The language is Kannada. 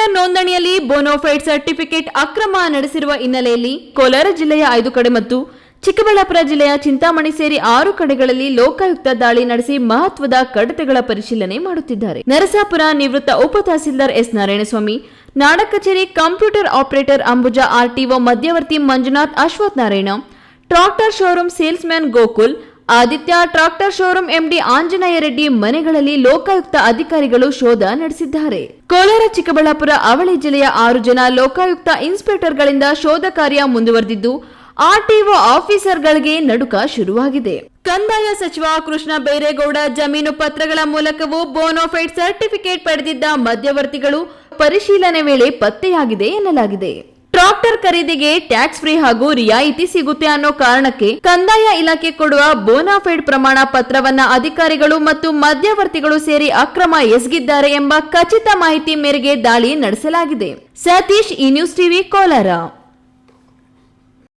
ಸಾಫ್ಟ್ವೇರ್ ನೋಂದಣಿಯಲ್ಲಿ ಬೋನೋಫೈಡ್ ಸರ್ಟಿಫಿಕೇಟ್ ಅಕ್ರಮ ನಡೆಸಿರುವ ಹಿನ್ನೆಲೆಯಲ್ಲಿ ಕೋಲಾರ ಜಿಲ್ಲೆಯ ಐದು ಕಡೆ ಮತ್ತು ಚಿಕ್ಕಬಳ್ಳಾಪುರ ಜಿಲ್ಲೆಯ ಚಿಂತಾಮಣಿ ಸೇರಿ ಆರು ಕಡೆಗಳಲ್ಲಿ ಲೋಕಾಯುಕ್ತ ದಾಳಿ ನಡೆಸಿ ಮಹತ್ವದ ಕಡತಗಳ ಪರಿಶೀಲನೆ ಮಾಡುತ್ತಿದ್ದಾರೆ. ನರಸಾಪುರ ನಿವೃತ್ತ ಉಪ ತಹಸೀಲ್ದಾರ್ ಎಸ್ ನಾರಾಯಣಸ್ವಾಮಿ, ನಾಡ ಕಚೇರಿ ಕಂಪ್ಯೂಟರ್ ಆಪರೇಟರ್ ಅಂಬುಜಾ ಆರ್ಟಿಒ ಮಧ್ಯವರ್ತಿ Manjunath Ashwath Narayana tractor showroom salesman Gokul Aditya tractor showroom MD Anjaneya Reddy ಮನೆಗಳಲ್ಲಿ ಲೋಕಾಯುಕ್ತ ಅಧಿಕಾರಿಗಳು ಶೋಧ ನಡೆಸಿದ್ದಾರೆ. ಕೋಲಾರ ಚಿಕ್ಕಬಳ್ಳಾಪುರ ಅವಳಿ ಜಿಲ್ಲೆಯ ಆರು ಜನ ಲೋಕಾಯುಕ್ತ ಇನ್ಸ್ಪೆಕ್ಟರ್ಗಳಿಂದ ಶೋಧ ಕಾರ್ಯ ಮುಂದುವರೆದಿದ್ದು, ಆರ್ಟಿಒ ಆಫೀಸರ್ಗಳಿಗೆ ನಡುಕ ಶುರುವಾಗಿದೆ. ಕಂದಾಯ ಸಚಿವ ಕೃಷ್ಣ ಬೈರೇಗೌಡ ಜಮೀನು ಪತ್ರಗಳ ಮೂಲಕವೂ ಬೋನೋಫೈಡ್ ಸರ್ಟಿಫಿಕೇಟ್ ಪಡೆದಿದ್ದ ಮಧ್ಯವರ್ತಿಗಳು ಪರಿಶೀಲನೆ ವೇಳೆ ಪತ್ತೆಯಾಗಿದೆ ಎನ್ನಲಾಗಿದೆ. ಟ್ರಾಕ್ಟರ್ ಖರೀದಿಗೆ ಟ್ಯಾಕ್ಸ್ ಫ್ರೀ ಹಾಗೂ ರಿಯಾಯಿತಿ ಸಿಗುತ್ತೆ ಅನ್ನೋ ಕಾರಣಕ್ಕೆ ಕಂದಾಯ ಇಲಾಖೆ ಕೊಡುವ ಬೋನಾಫೈಡ್ ಪ್ರಮಾಣ ಪತ್ರವನ್ನ ಅಧಿಕಾರಿಗಳು ಮತ್ತು ಮಧ್ಯವರ್ತಿಗಳು ಸೇರಿ ಅಕ್ರಮ ಎಸಗಿದ್ದಾರೆ ಎಂಬ ಖಚಿತ ಮಾಹಿತಿ ಮೇರೆಗೆ ದಾಳಿ ನಡೆಸಲಾಗಿದೆ. ಸತೀಶ್, ಈ ನ್ಯೂಸ್ ಟಿವಿ, ಕೋಲಾರ.